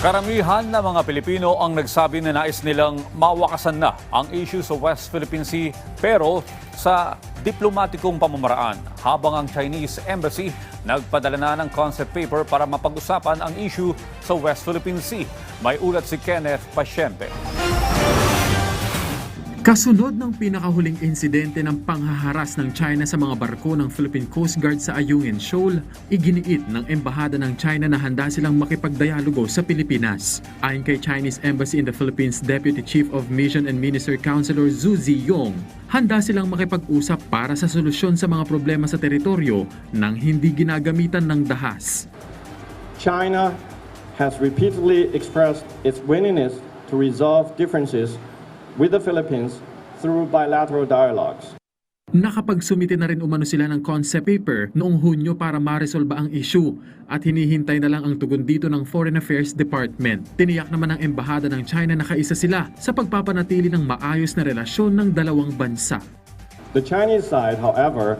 Karamihan ng mga Pilipino ang nagsabi na nais nilang mawakasan na ang issue sa West Philippine Sea pero sa diplomatikong pamamaraan habang ang Chinese Embassy nagpadala na ng concept paper para mapag-usapan ang issue sa West Philippine Sea. May ulat si Kenneth Pasyente. Kasunod ng pinakahuling insidente ng panghaharas ng China sa mga barko ng Philippine Coast Guard sa Ayungin Shoal, iginiit ng Embahada ng China na handa silang makipagdialogo sa Pilipinas. Ayon kay Chinese Embassy in the Philippines Deputy Chief of Mission and Minister Counselor Zhu Ziyong, handa silang makipag-usap para sa solusyon sa mga problema sa teritoryo nang hindi ginagamitan ng dahas. China has repeatedly expressed its willingness to resolve differences with the Philippines through bilateral dialogues. Nakapagsumite na rin umano sila ng concept paper noong Hunyo para maresolba ang issue at hinihintay na lang ang tugon dito ng Foreign Affairs Department. Tiniyak naman ng Embahada ng China na kaisa sila sa pagpapanatili ng maayos na relasyon ng dalawang bansa. The Chinese side, however,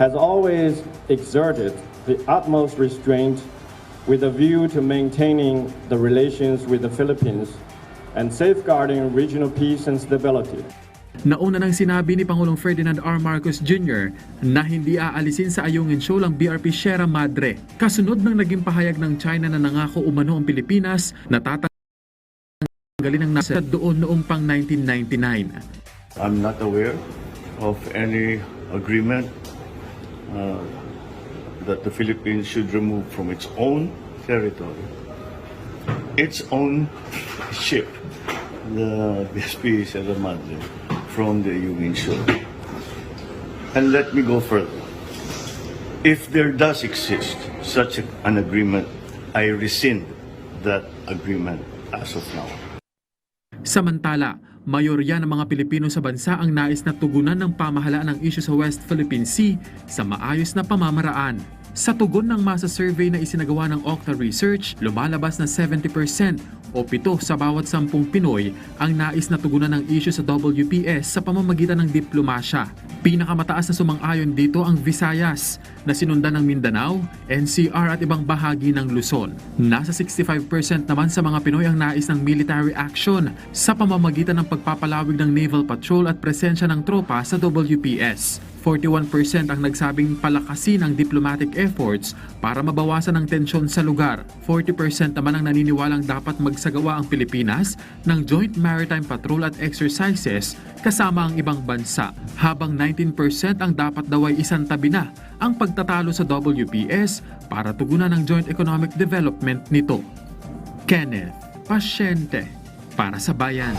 has always exerted the utmost restraint with a view to maintaining the relations with the Philippines and safeguarding regional peace and stability. Nauna nang sinabi ni Pangulong Ferdinand R. Marcos Jr. na hindi aalisin sa Ayungin Shoal ang BRP Sierra Madre. Kasunod ng naging pahayag ng China na nangako umano ang Pilipinas na tatanggalin ang nasa doon noong pang 1999. I'm not aware of any agreement uh, that the Philippines should remove from its own territory its own ship, the BSP Sierra Madre, from the Union Shore. And let me go further. If there does exist such an agreement, I rescind that agreement as of now. Samantala, mayorya ng mga Pilipino sa bansa ang nais na tugunan ng pamahalaan ng isyu sa West Philippine Sea sa maayos na pamamaraan. Sa tugon ng masa survey na isinagawa ng Okta Research, lumalabas na 70% o pito sa bawat sampung Pinoy ang nais na tugunan ng isyu sa WPS sa pamamagitan ng diplomasya. Pinakamataas na sumang-ayon dito ang Visayas na sinundan ng Mindanao, NCR at ibang bahagi ng Luzon. Nasa 65% naman sa mga Pinoy ang nais ng military action sa pamamagitan ng pagpapalawig ng naval patrol at presensya ng tropa sa WPS. 41% ang nagsabing palakasin ang diplomatic efforts para mabawasan ang tensyon sa lugar. 40% naman ang naniniwalang dapat magsagawa ang Pilipinas ng joint maritime patrol at exercises kasama ang ibang bansa, habang 19% ang dapat daw ay isang tabi na ang pagtatalo sa WPS para tugunan ang joint economic development nito. Kenneth Pasyente para sa Bayan.